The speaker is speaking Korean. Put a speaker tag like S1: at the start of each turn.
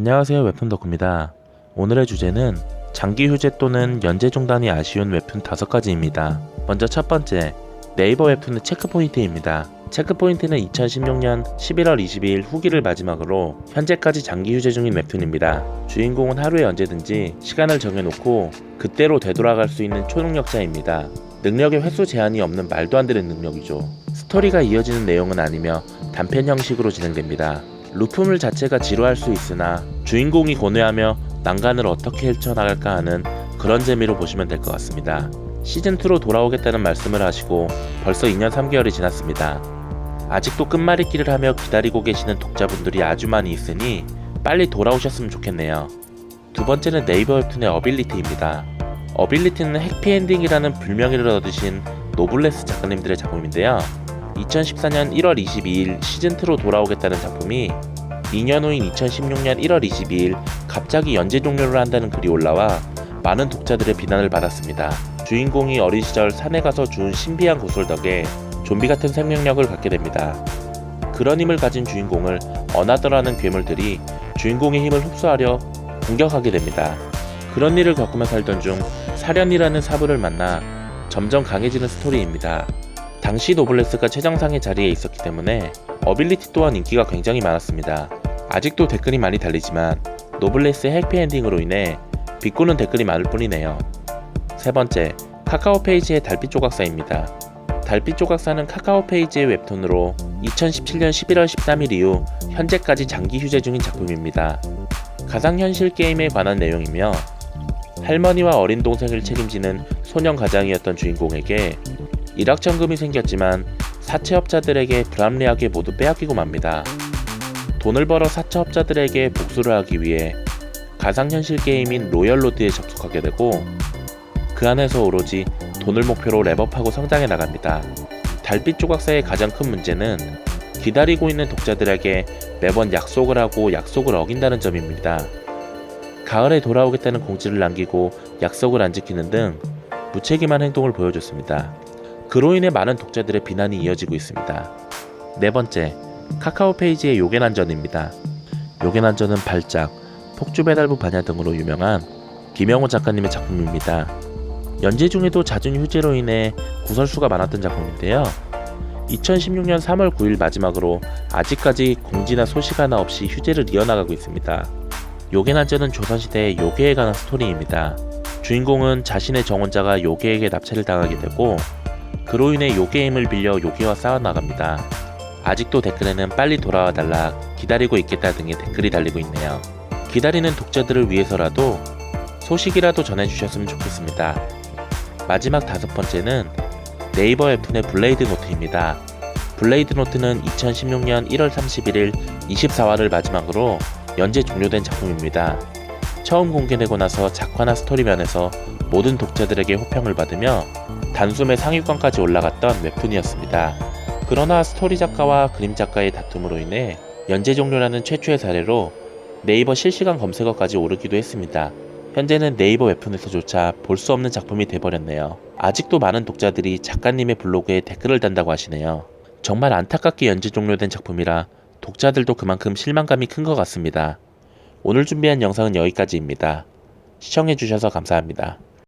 S1: 안녕하세요 웹툰 덕후입니다. 오늘의 주제는 장기 휴재 또는 연재 중단이 아쉬운 웹툰 다섯 가지입니다. 먼저 첫 번째 네이버 웹툰의 체크포인트입니다. 체크포인트는 2016년 11월 22일 후기를 마지막으로 현재까지 장기 휴재 중인 웹툰입니다. 주인공은 하루에 언제든지 시간을 정해놓고 그때로 되돌아갈 수 있는 초능력자입니다. 능력의 횟수 제한이 없는 말도 안 되는 능력이죠. 스토리가 이어지는 내용은 아니며 단편 형식으로 진행됩니다. 루프물 자체가 지루할 수 있으나 주인공이 고뇌하며 난간을 어떻게 헤쳐나갈까 하는 그런 재미로 보시면 될 것 같습니다. 시즌2로 돌아오겠다는 말씀을 하시고 벌써 2년 3개월이 지났습니다. 아직도 끝말잇기를 하며 기다리고 계시는 독자분들이 아주 많이 있으니 빨리 돌아오셨으면 좋겠네요. 두 번째는 네이버 웹툰의 어빌리티입니다. 어빌리티는 해피엔딩이라는 불명예를 얻으신 노블레스 작가님들의 작품인데요. 2014년 1월 22일 시즌2로 돌아오겠다는 작품이 2년 후인 2016년 1월 22일 갑자기 연재 종료를 한다는 글이 올라와 많은 독자들의 비난을 받았습니다. 주인공이 어린 시절 산에 가서 주운 신비한 구슬 덕에 좀비 같은 생명력을 갖게 됩니다. 그런 힘을 가진 주인공을 어나더라는 괴물들이 주인공의 힘을 흡수하려 공격하게 됩니다. 그런 일을 겪으며 살던 중 사련이라는 사부를 만나 점점 강해지는 스토리입니다. 당시 노블레스가 최정상의 자리에 있었기 때문에 어빌리티 또한 인기가 굉장히 많았습니다. 아직도 댓글이 많이 달리지만 노블레스의 해피엔딩으로 인해 비꼬는 댓글이 많을 뿐이네요. 세 번째, 카카오 페이지의 달빛 조각사입니다. 달빛 조각사는 카카오 페이지의 웹툰으로 2017년 11월 13일 이후 현재까지 장기 휴재 중인 작품입니다. 가상현실 게임에 관한 내용이며 할머니와 어린 동생을 책임지는 소년 가장이었던 주인공에게 일확천금이 생겼지만 사채업자들에게 불합리하게 모두 빼앗기고 맙니다. 돈을 벌어 사채업자들에게 복수를 하기 위해 가상현실 게임인 로열로드에 접속하게 되고 그 안에서 오로지 돈을 목표로 랩업하고 성장해 나갑니다. 달빛 조각사의 가장 큰 문제는 기다리고 있는 독자들에게 매번 약속을 하고 약속을 어긴다는 점입니다. 가을에 돌아오겠다는 공지를 남기고 약속을 안 지키는 등 무책임한 행동을 보여줬습니다. 그로 인해 많은 독자들의 비난이 이어지고 있습니다. 네 번째, 카카오 페이지의 요괴난전입니다. 요괴난전은 발작, 폭주배달부 반야 등으로 유명한 김영호 작가님의 작품입니다. 연재 중에도 잦은 휴재로 인해 구설수가 많았던 작품인데요. 2016년 3월 9일 마지막으로 아직까지 공지나 소식 하나 없이 휴재를 이어나가고 있습니다. 요괴난전은 조선시대의 요괴에 관한 스토리입니다. 주인공은 자신의 정원자가 요괴에게 납치를 당하게 되고 그로 인해 요괴의 힘을 빌려 요괴와 싸워나갑니다. 아직도 댓글에는 빨리 돌아와 달라 기다리고 있겠다 등의 댓글이 달리고 있네요. 기다리는 독자들을 위해서라도 소식이라도 전해주셨으면 좋겠습니다. 마지막 다섯 번째는 네이버 웹툰의 블레이드 노트입니다. 블레이드 노트는 2016년 1월 31일 24화를 마지막으로 연재 종료된 작품입니다. 처음 공개되고 나서 작화나 스토리 면에서 모든 독자들에게 호평을 받으며 단숨에 상위권까지 올라갔던 웹툰이었습니다. 그러나 스토리 작가와 그림 작가의 다툼으로 인해 연재 종료라는 최초의 사례로 네이버 실시간 검색어까지 오르기도 했습니다. 현재는 네이버 웹툰에서조차 볼 수 없는 작품이 돼버렸네요. 아직도 많은 독자들이 작가님의 블로그에 댓글을 단다고 하시네요. 정말 안타깝게 연재 종료된 작품이라 독자들도 그만큼 실망감이 큰 것 같습니다. 오늘 준비한 영상은 여기까지입니다. 시청해주셔서 감사합니다.